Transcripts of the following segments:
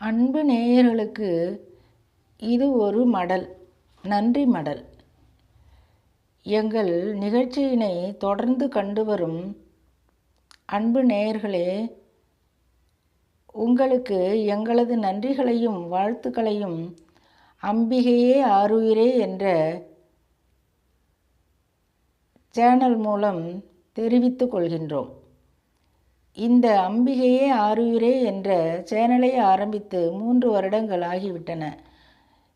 அன்பு நேயர்களுக்கு இது ஒரு மடல் நன்றி மடல். எங்கள் நிகழ்ச்சியினை தொடர்ந்து கண்டு வரும் அன்பு நேயர்களே உங்களுக்கு எங்களது நன்றிகளையும் வாழ்த்துக்களையும் அம்பிகையே ஆறுயிரே என்ற சேனல் மூலம் தெரிவித்துக் கொள்கின்றோம். இந்த அம்பிகையே ஆறுயிரே என்ற சேனலை ஆரம்பித்து மூன்று வருடங்கள் ஆகிவிட்டன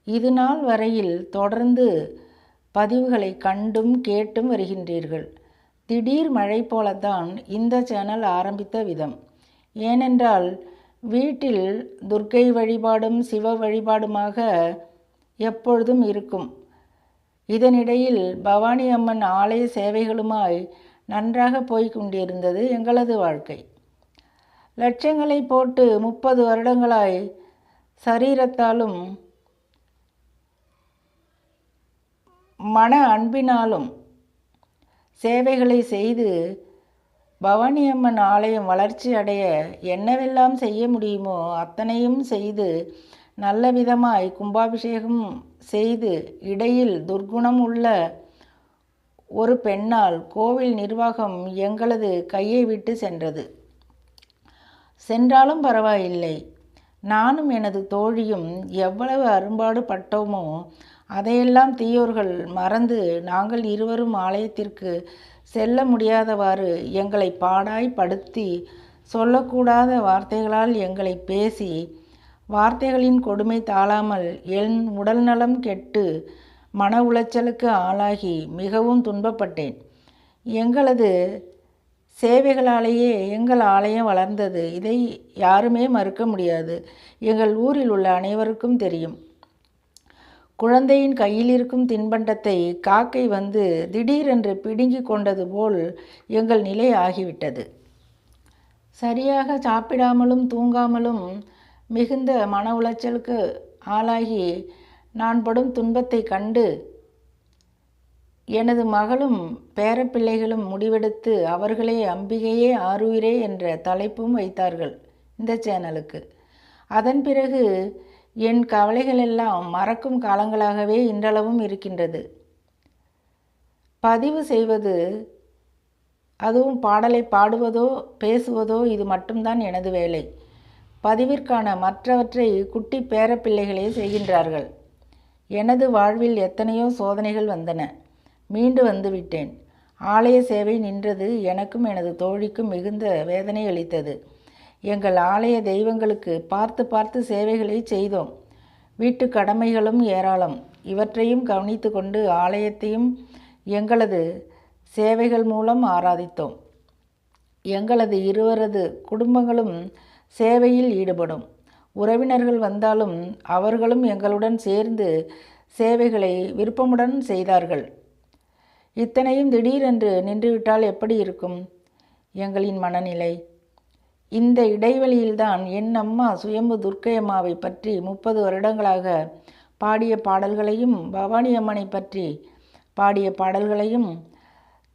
இது நாள் வரையில் தொடர்ந்து பதிவுகளை கண்டும் கேட்டும் வருகின்றீர்கள். திடீர் மழை போலத்தான் இந்த சேனல் ஆரம்பித்த விதம். ஏனென்றால் வீட்டில் துர்க்கை வழிபாடும் சிவ வழிபாடுமாக எப்பொழுதும் இருக்கும். இதனிடையில் பவானி அம்மன் ஆலய சேவைகளுமாய் நன்றாக போய்க் கொண்டிருந்தது எங்களது வாழ்க்கை. லட்சங்களை போட்டு முப்பது வருடங்களாய் சரீரத்தாலும் மன அன்பினாலும் சேவைகளை செய்து பவானி அம்மன் ஆலயம் வளர்ச்சி அடைய என்னவெல்லாம் செய்ய முடியுமோ அத்தனையும் செய்து நல்ல விதமாய் கும்பாபிஷேகம் செய்து இடையில் துர்க்குணம் உள்ள ஒரு பெண்ணால் கோவில் நிர்வாகம் எங்களது கையை விட்டு சென்றது. சென்றாலும் பரவாயில்லை. நானும் எனது தோழியும் எவ்வளவு அரும்பாடு பட்டோமோ அதையெல்லாம் தீயோர்கள் மறந்து நாங்கள் இருவரும் ஆலயத்திற்கு செல்ல முடியாதவாறு எங்களை பாடாய் படுத்தி சொல்லக்கூடாத வார்த்தைகளால் எங்களை பேசி வார்த்தைகளின் கொடுமை தாழாமல் என் உடல்நலம் கெட்டு மன உளைச்சலுக்கு ஆளாகி மிகவும் துன்பப்பட்டேன். எங்களது சேவைகளாலேயே எங்கள் ஆலயம் வளர்ந்தது. இதை யாருமே மறுக்க முடியாது. எங்கள் ஊரில் உள்ள அனைவருக்கும் தெரியும். குழந்தையின் கையில் இருக்கும் தின்பண்டத்தை காக்கை வந்து திடீரென்று பிடுங்கி கொண்டது போல் எங்கள் நிலை ஆகிவிட்டது. சரியாக சாப்பிடாமலும் தூங்காமலும் மிகுந்த மன உளைச்சலுக்கு ஆளாகி நான் படும் துன்பத்தை கண்டு எனது மகளும் பேரப்பிள்ளைகளும் முடிவெடுத்து அவர்களே அம்பிகையே ஆறுயிரே என்ற தலைப்பும் வைத்தார்கள் இந்த சேனலுக்கு. அதன் பிறகு என் கவலைகளெல்லாம் மறக்கும் காலங்களாகவே இன்றளவும் இருக்கின்றது. பதிவு செய்வது அதுவும் பாடலை பாடுவதோ பேசுவதோ இது மட்டும்தான் எனது வேலை. பதிவிற்கான மற்றவற்றை குட்டி பேரப்பிள்ளைகளே செய்கின்றார்கள். எனது வாழ்வில் எத்தனையோ சோதனைகள் வந்தன. மீண்டு வந்து விட்டேன். ஆலய சேவை நின்றது எனக்கும் எனது தோழிக்கும் மிகுந்த வேதனை அளித்தது. எங்கள் ஆலய தெய்வங்களுக்கு பார்த்து பார்த்து சேவைகளை செய்தோம். வீட்டு கடமைகளும் ஏராளம். இவற்றையும் கவனித்து கொண்டு ஆலயத்தையும் எங்களது சேவைகள் மூலம் ஆராதித்தோம். எங்களது இருவரது குடும்பங்களும் சேவையில் ஈடுபடும். உறவினர்கள் வந்தாலும் அவர்களும் எங்களுடன் சேர்ந்து சேவைகளை விருப்பமுடன் செய்தார்கள். இத்தனையும் திடீரென்று நின்றுவிட்டால் எப்படி இருக்கும்? எங்களின் மனநிலை. இந்த இடைவெளியில்தான் என் அம்மா சுயம்பு துர்க்கையம்மாவை பற்றி முப்பது வருடங்களாக பாடிய பாடல்களையும் பவானி அம்மனை பற்றி பாடிய பாடல்களையும்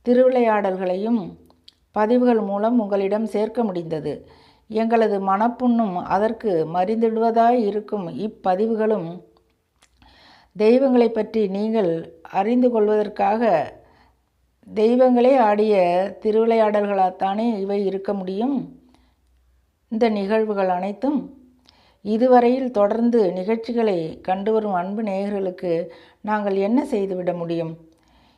திருவிளையாடல்களையும் பதிவுகள் மூலம் உங்களிடம் சேர்க்க முடிந்தது. எங்களது மனப்புண்ணும் அதற்கு மறிந்திடுவதாய் இருக்கும் இப்பதிவுகளும் தெய்வங்களை பற்றி நீங்கள் அறிந்து கொள்வதற்காக தெய்வங்களே ஆடிய திருவிளையாடல்களாகத்தானே இவை இருக்க முடியும்? இந்த நிகழ்வுகள் அனைத்தும் இதுவரையில் தொடர்ந்து நிகழ்ச்சிகளை கண்டு வரும் அன்பு நேயர்களுக்கு நாங்கள் என்ன செய்துவிட முடியும்?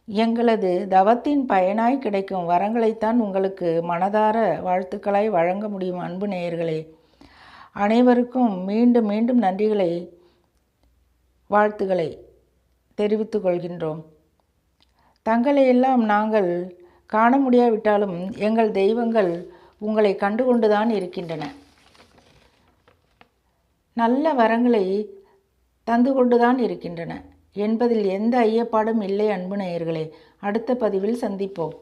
எங்களது தவத்தின் பயனாய் கிடைக்கும் வரங்களைத்தான் உங்களுக்கு மனதார வாழ்த்துக்களாய் வழங்க முடியும் அன்பு நேயர்களே. அனைவருக்கும் மீண்டும் மீண்டும் நன்றிகளை வாழ்த்துக்களை தெரிவித்துக் கொள்கின்றோம். தங்களையெல்லாம் நாங்கள் காண முடியாவிட்டாலும் எங்கள் தெய்வங்கள் உங்களை கண்டுகொண்டுதான் இருக்கின்றன. நல்ல வரங்களை தந்து கொண்டுதான் இருக்கின்றன. என்பதில் எந்த ஐயப்பாடும் இல்லை அன்பு நேயர்களே. அடுத்த பதிவில் சந்திப்போம்.